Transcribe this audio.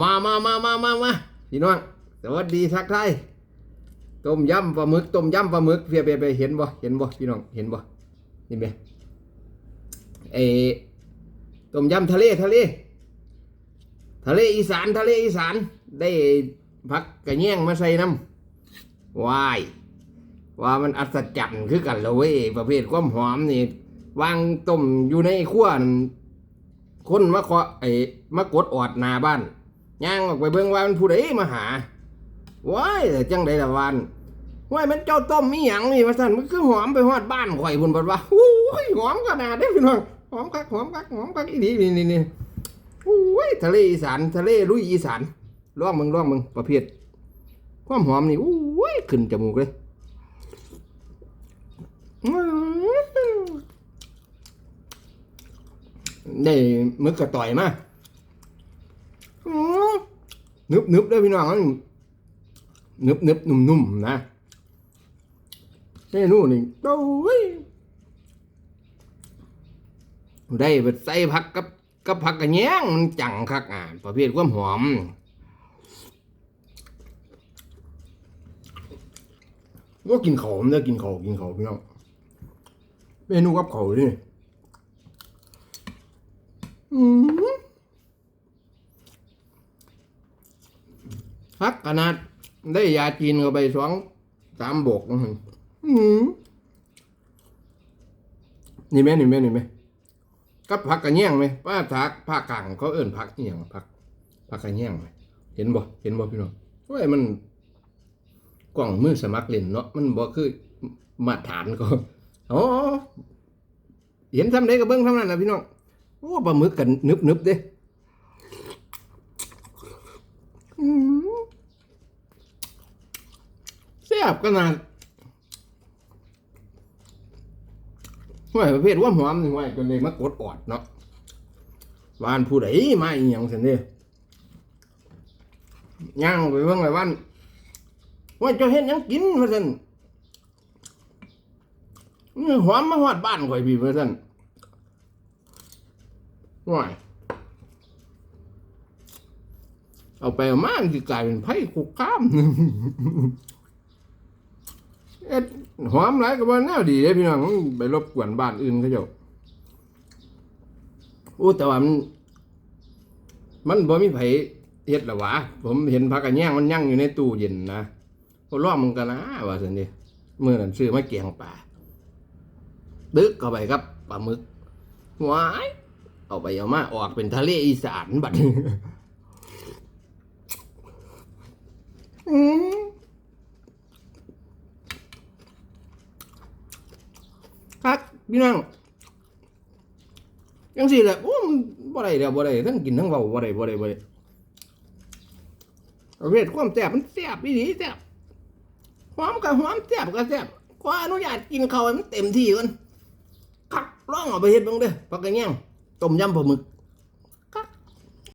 มามามามามามาพี่น้องสวัสดีทักทายต้มยำปลาหมึกต้มยำปลาหมึกเพียไปไปเห็นบ่เห็นบ่พี่น้องเห็นบ่นี่ไหมเอต้มยำทะเลทะเล ทะเลอีสานทะเลอีสานได้พักกระแยงมาใส่น้ำวายว่ามันอัศจรรย์คือกันเลยเว้ยประเภทความหอมนี่วางต้มอยู่ในขั้วนั่นคนมาเคาะไอ้มากดออดนาบ้าน ย่างออกไปเบิ่งว่ามันผู้ใดมาหาว้ายแต่จังไดละวานว้ายมันเจ้าต้มมีหยังนี่มาสั่นมันคือหอมไปฮอดบ้านข่อยพุ่นบัดว่าอู้ยหอมขนาดเด้พี่น้องหอมคักหอมคักหอมคักอีดีนี่นี่นี่อู้ยทะเลอีสานทะเลลุยอีสานล่องมึงล่องมึงประเภทความหอมนี่อู้ยขึ้นจมูกเลยได้มึกกระต่อยมา นึบนึบๆเด้อพี่น้องนึบนึบๆนุ่มๆนะเมนูนี่โอ้ยได้ไปใส่ผักกับกับผักกระแยงมันจังคักอะประเภทความหอมก็กินขาไม่ได้กินขากินขาพี่น้องเมนูกับเขาดิอืม พักขนาดได้ยาจีนเข้าไปสองสามบกอืมนี่ไหมนี่ไหมนี่ไหมกับผักกระเนียงไหมป้าทักภากลางเขาเอิ่นผักเนียงผักผักกระเนียงไหมเห็นบ่เห็นบ่พี่น้องโอ้มันกล่องมือสมัครเล่นเนาะมันบ่คือมาตรฐานก็อ๋อเห็นทำได้ก็เบิ่งทำนั้นนะพี่น้องโอ้ปลาหมึกกันนึบนึบๆเด้อืม แซ่บขนาดห่วยประเภทว่าหอมนี่ห่วยจนเลยมากดออดเนาะวานผู้ใดมาอีหยังซั่นเด้ย่างไปเบิ่งไว้วันว่าจะเห็นยังกินมาสั่นหอมมาหอดบ้านข่อยพี่มาสั่นว่ายเอาไปมามันสิกลายเป็นไผ่คุกข้าม เอ็ดหอมหลายกับว่าแนวดีเลยพี่น้องไปรบกวนบ้านอื่นเขาเจ้าโอ้แต่ว่ามันมันบ่มีไผเฮ็ดหรอวะผมเห็นผักกระแยงมันยั่งอยู่ในตู้เย็นนะก็ล่อมึงกันนะว่าสินี่เมื่อนั้นซื้อมาเกียงป่าดึกเข้าไปครับปลาหมึกหวายเอาไปเอามาออกเป็นทะเลอีสานบัดนี้อืมครับ พี่น้องยังสิแหละโอ้มันบ่ได้แล้วบ่ได้ทั้งกินทั้งเบาบ่ได้บ่ได้บ่ได้เวทความแซ่บมันแซ่บอีหลีแซ่บหอมกับหอมแซ่บกับแซ่บขออนุญาตกินข้าวให้มันเต็มที่ก่อนคักร้องเอาไปเฮ็ดบ้างเด้อปากกระเงี้ยงต้มยำปลาหมึก